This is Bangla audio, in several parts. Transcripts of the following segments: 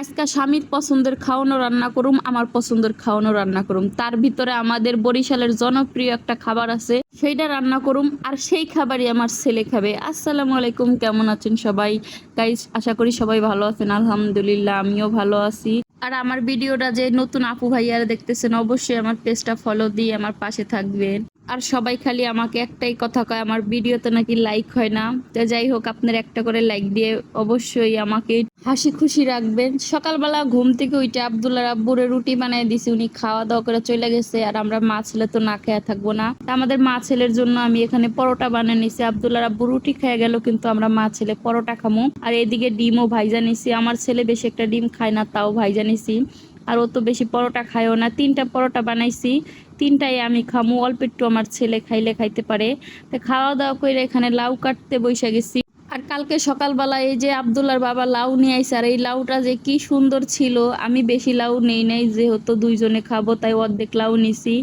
আজকে স্বামীর পছন্দের খাওয়ানো রান্না করুম, আমার পছন্দের খাওয়ানো রান্না করুম। তার ভিতরে আমাদের বরিশালের জনপ্রিয় একটা খাবার আছে, সেইটা রান্না করুম, আর সেই খাবারই আমার ছেলে খাবে। আসসালামু আলাইকুম, কেমন আছেন সবাই? গাইস আশা করি সবাই ভালো আছেন, আলহামদুলিল্লাহ, আমিও ভালো আছি। আর আমার ভিডিওটা যে নতুন আপু ভাইয়ারা দেখতেছেন, অবশ্যই আমার পেজটা ফলো দিয়ে আমার পাশে থাকবেন। আর সবাই খালি আমাকে একটাই কথা কয়, আমার ভিডিওতে নাকি লাইক হয় না। তো যাই হোক, আপনার একটা করে লাইক দিয়ে অবশ্যই আমাকে হাসি খুশি রাখবেন। সকালবেলা ঘুম থেকে উঠে আবদুল্লাহ রাব্বুরে রুটি বানিয়ে দিছি, উনি খাওয়া দাওয়া করে চলে গেছে আর আমরা মা ছেলে তো না খেয়ে থাকব না। আমাদের মা ছেলের জন্য আমি এখানে পরোটা বানিয়ে নিছি। আবদুল্লাহ রাব্বু রুটি খেয়ে গেল, কিন্তু আমরা মা ছেলে পরোটা খামো। আর এদিকে ডিমও ভাইজা নিছি। আমার ছেলে বেশি একটা ডিম খায় না, তাও ভাইজা নিছি। আর ও তো বেশি পরোটা খায়ও না। তিনটা পরোটা বানাইছি, তিনটাই আমি খামু, অল্প একটু আমার ছেলে খাইলে খাইতে পারে। তো খাওয়া দাওয়া করে এখানে লাউ কাটতে বসে গেছি। আর কালকে সকালবেলা এই যে আবদুল্লার বাবা লাউ নিয়ে আইসে আর এই লাউটা যে কি সুন্দর ছিল, আমি বেশি লাউ নেই নাই, যেহেতু দুইজনে খাব, তাই অর্ধেক লাউ নিছি।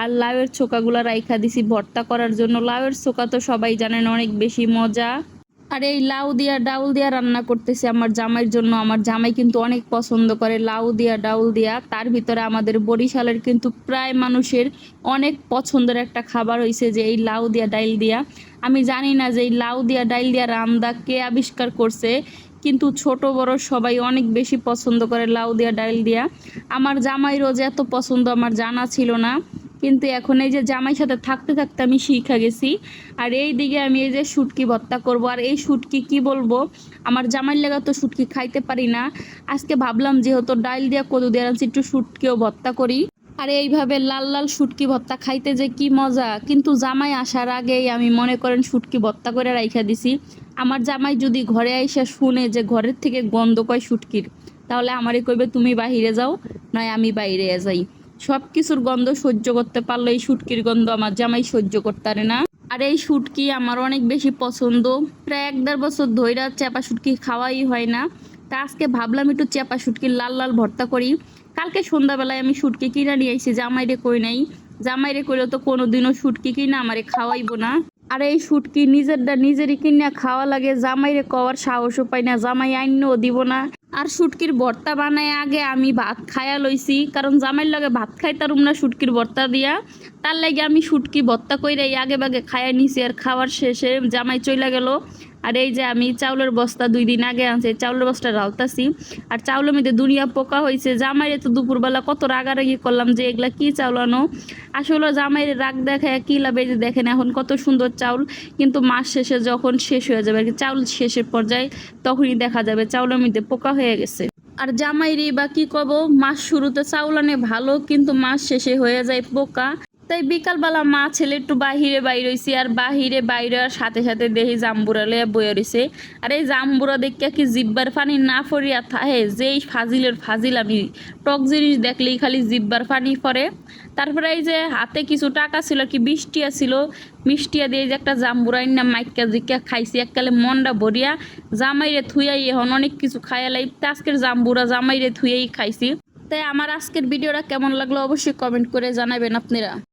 আর লাউয়ের ছোকাগুলো রাইখা দিছি ভর্তা করার জন্য। লাউয়ের ছোকা তো সবাই জানেন অনেক বেশি মজা। আর এই লাউ দিয়া ডাউল দিয়া রান্না করতেছি আমার জামাইয়ের জন্য। আমার জামাই কিন্তু অনেক পছন্দ করে লাউ দিয়া, ডাউল দিয়া। তার ভিতরে আমাদের বরিশালের কিন্তু প্রায় মানুষের অনেক পছন্দের একটা খাবার হয়েছে যে এই লাউ দিয়া, ডাইল দিয়া। আমি জানি না যে এই লাউ দিয়া, ডাইল দিয়া রান্দা কে আবিষ্কার করছে, কিন্তু ছোট, বড় সবাই অনেক বেশি পছন্দ করে লাউ দিয়া, ডাইল দিয়া। আমার জামাইরও যে এত পছন্দ আমার জানা ছিল না। কিন্তু এখন এই যে জামাই সাথে থাকতে থাকতে আমি শিখা গেছি। আর এই দিকে আমি এই যে শুটকি ভর্তা করব। আর এই শুটকি কি বলব? আমার জামাইয়ের লেগা তো শুটকি খাইতে পারি না। আজকে ভাবলাম যেহেতু ডাইল দিয়া কদু দিয়ে আনছি, একটু শুটকিও ভর্তা করি। আর এইভাবে লাল লাল শুটকি ভর্তা খাইতে যে কি মজা। কিন্তু জামাই আসার আগেই আমি মনে করেন শুটকি ভর্তা করে রাইখা দিছি। আমার জামাই যদি ঘরে আইসা শুনে যে ঘরের থেকে গন্ধ কয় শুটকির, তাহলে আমারই কইবে, তুমি বাহিরে যাও, নয় আমি বাইরে যাই। সব কিছুর গন্ধ সহ্য করতে পারল এই শুটকির গন্ধ আমার জামাই সহ্য করতে পারে না। আর এই শুটকি আমার অনেক বেশি পছন্দ। প্রায় এক দেড় বছর ধইরা চেপা শুটকি খাওয়াই হয় না। তা আজকে ভাবলাম একটু চেপা শুটকির লাল লাল ভর্তা করি। কালকে সন্ধ্যাবেলায় আমি শুটকি কিনা নিয়ে আইছি, জামাইরে কই নাই। জামাইরে কইলেও তো কোনোদিনও শুটকি কিনা আমারে খাওয়াইবো না। আর এই শুটকি নিজেরটা নিজেরই কিনা খাওয়া লাগে, জামাইরে কওয়ার সাহসও পাই না, জামাই আইনও দিব না। আর শুটকির বর্তা বানায় আগে আমি ভাত খায়া লইছি। কারণ জামাইর লগে ভাত খাইতারুম না শুটকির বর্তা দিয়া। তার লাগে আমি শুটকি বর্তা কইরে আগে বাগে খায়া নিছি আর খাওয়ার শেষে জামাই চইলা গেল। আর এই যে আমি চাউলের বস্তা দুই দিন আগে আনছি চাউলের বস্তা রালতাছি আর চাউলের মধ্যে দুনিয়া পোকা হয়েছে জামাইরে তো দুপুরবেলা কত রাগারাগি করলাম যে এগুলা কি চাউল আনো। আসলে জামাইরে রাগ দেখায়, কি লাভ যে দেখেন এখন কত সুন্দর চাউল। কিন্তু মাস শেষে যখন শেষ হয়ে যাবে আর কি চাউল শেষের পর্যায়ে তখনই দেখা যাবে চাউলের মধ্যে পোকা হয়ে গেছে। আর জামাইরি বা কি কব, মাস শুরুতে চাউল আনে ভালো, কিন্তু মাস শেষে হয়ে যায় পোকা। তাই বিকালবেলা মা, ছেলে একটু বাহিরে বাইর হইছি আর বাহিরে বাইরে আর সাথে সাথে দেখি জাম্বুরা লইয়া বইয়া রইছে। আর এই জাম্বুরা দেখিয়া কি জিব্বার পানি না ফরিয়া থাহে, যেই ফাজিলের ফাজিল আমি টক জিনিস দেখলেই খালি জিব্বার পানি পরে। তারপরে এই যে হাতে কিছু টাকা ছিল কি বৃষ্টিয়া ছিল, মিষ্টিয়া দিয়ে যে একটা জাম্বুরাই না মাইকা জিকা খাইছি, এককালে মনটা ভরিয়া জামাইরে থুয়াই এখন অনেক কিছু খাইয়া খাইয়ালাই আজকের জাম্বুরা জামাইরে থুয়েই খাইছি। তাই আমার আজকের ভিডিওটা কেমন লাগল অবশ্যই কমেন্ট করে জানাবেন আপনারা।